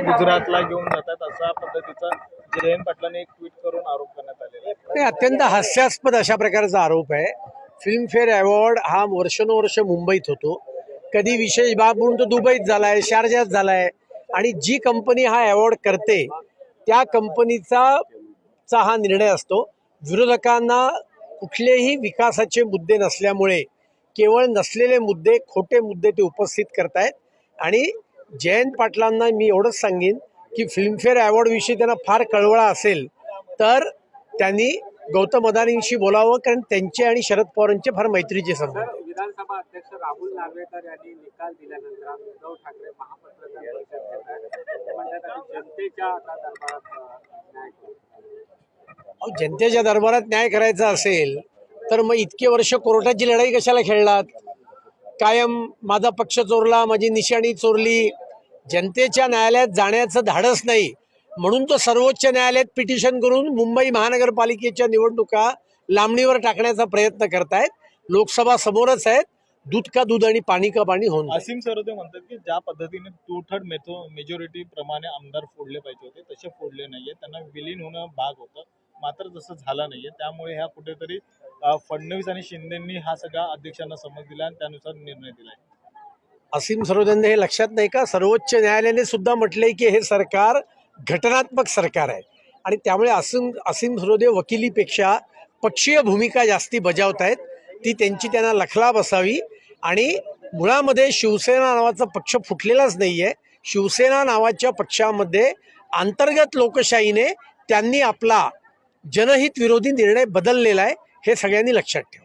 गुजरातला घेऊन जातात अशा पद्धतीचा जयंत पाटलांनी एक ट्विट करून आरोप करण्यात आलेला आहे. नाही अत्यंत हास्यास्पद अशा प्रकारचा आरोप आहे. फिल्मफेअर अवॉर्ड हा वर्षानुवर्ष मुंबईत होतो. कधी विशेष बाब म्हणून तो दुबईत झालाय शारजात झालाय. आणि जी कंपनी हा अवॉर्ड करते त्या कंपनीचा चा हा निर्णय असतो. विरोधकांना कुठलेही विकासाचे मुद्दे नसल्यामुळे केवळ नसलेले मुद्दे खोटे मुद्दे ते उपस्थित करतायत. आणि जयंत पाटलांना मी एवढंच सांगेन की फिल्मफेअर अवॉर्डविषयी त्यांना फार कळवळा असेल तर त्यांनी गौतम अदानींशी बोलावं कारण त्यांचे आणि शरद पवारांचे फार मैत्रीचे संबंध. विधानसभा अध्यक्ष राहुल नार्वेकर यांनी निकाल दिल्यानंतर उद्धव ठाकरे महापत्रकार जनतेच्या दरबारात जनतेच्या दरबारात न्याय करायचा असेल तर मग इतके वर्ष कोर्टाची लढाई कशाला खेळलात? कायम माझा पक्ष चोरला माझी निशाणी चोरली. जनतेच्या न्यायालयात जाण्याचं धाडस नाही. म्हणून तो सर्वोच्च न्यायालयात पिटिशन करून मुंबई महानगरपालिकेच्या निवडणुका लांबणीवर टाकण्याचा प्रयत्न करतायत. लोकसभा समोरच आहेत. दूध का दूध आणि पाणी का पाणी होऊन जाईल. असीम सरोदे म्हणतात की ज्या पद्धतीने टू थर्ड मेथो मेजॉरिटी प्रमाणे आमदार फोडले पाहिजे होते तसे फोडले नाहीये. त्यांना विलीन होणं भाग होतं. मात्र तसं झालं नाहीये. त्यामुळे ह्या कुठेतरी फडणवीस आणि शिंदेंनी हा सगळा अध्यक्षांना समज दिला आणि त्यानुसार निर्णय दिलाय. असीम सरोदांनी हे लक्षात नाही का? सर्वोच्च न्यायालयाने सुद्धा म्हटलंय की हे सरकार घटनात्मक सरकार आहे. आणि त्यामुळे असीम असीम सरोदे वकिलीपेक्षा पक्षीय भूमिका जास्ती बजावत आहेत. ती त्यांची त्यांना लखला बसावी आणि मुळामध्ये शिवसेना नावाचा पक्ष फुटलेलाच नाही आहे शिवसेना नावाच्या पक्षामध्ये अंतर्गत लोकशाहीने त्यांनी आपला जनहित विरोधी निर्णय बदललेला आहे हे सगळ्यांनी लक्षात ठेवा.